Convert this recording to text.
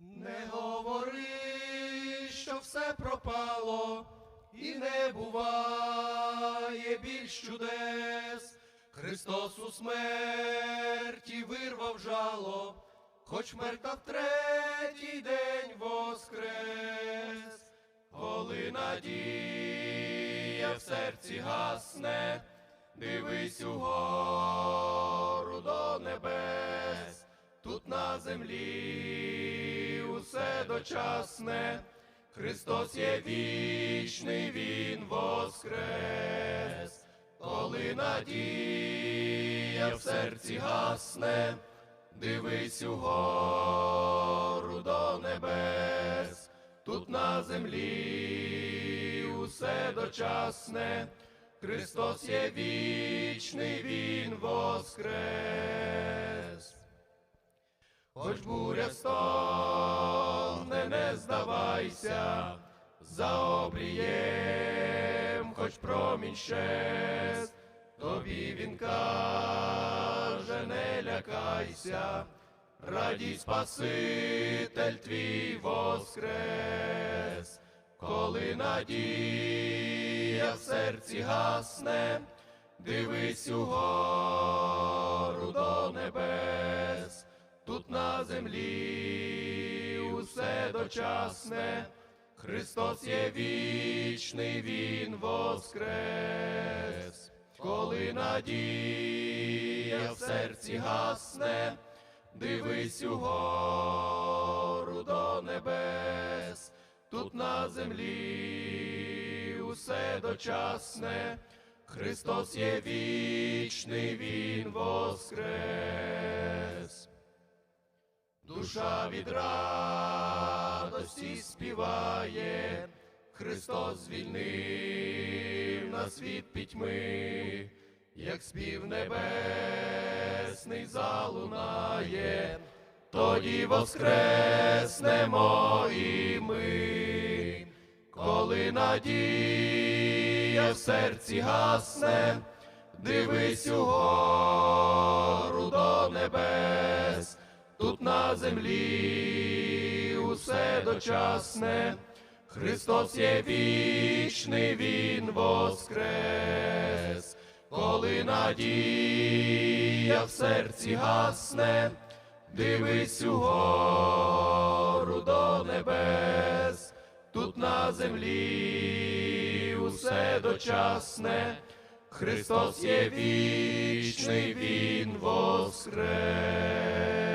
Не говори, що все пропало, і не буває більш чудес. Христос у смерті вирвав жало, хоч мертва в третій день воскрес. Коли надія в серці гасне, дивись угору до небес, тут на землі усе дочасне, Христос є вічний, Він воскрес, коли надія в серці гасне, дивись угору до небес, тут на землі усе дочасне, Христос є вічний, Він воскрес. Хоч буря стогне, не за обрієм, хоч промінь щез, тобі він каже, не лякайся, радій Спаситель твій воскрес, коли надія в серці гасне, дивись угору до небес, тут на землі дочасне, Христос є вічний, Він воскрес, коли надія в серці гасне, дивись угору до небес, тут на землі усе дочасне, Христос є вічний, Він воскрес. Душа від радості співає, Христос звільнив на світ пітьми, як спів небесний залунає, тоді воскреснемо і ми, коли надія в серці гасне, дивись угору до небес, тут на землі усе дочасне, Христос є вічний, Він воскрес, коли надія в серці гасне, дивись угору до небес, тут на землі усе дочасне, Христос є вічний, Він воскрес.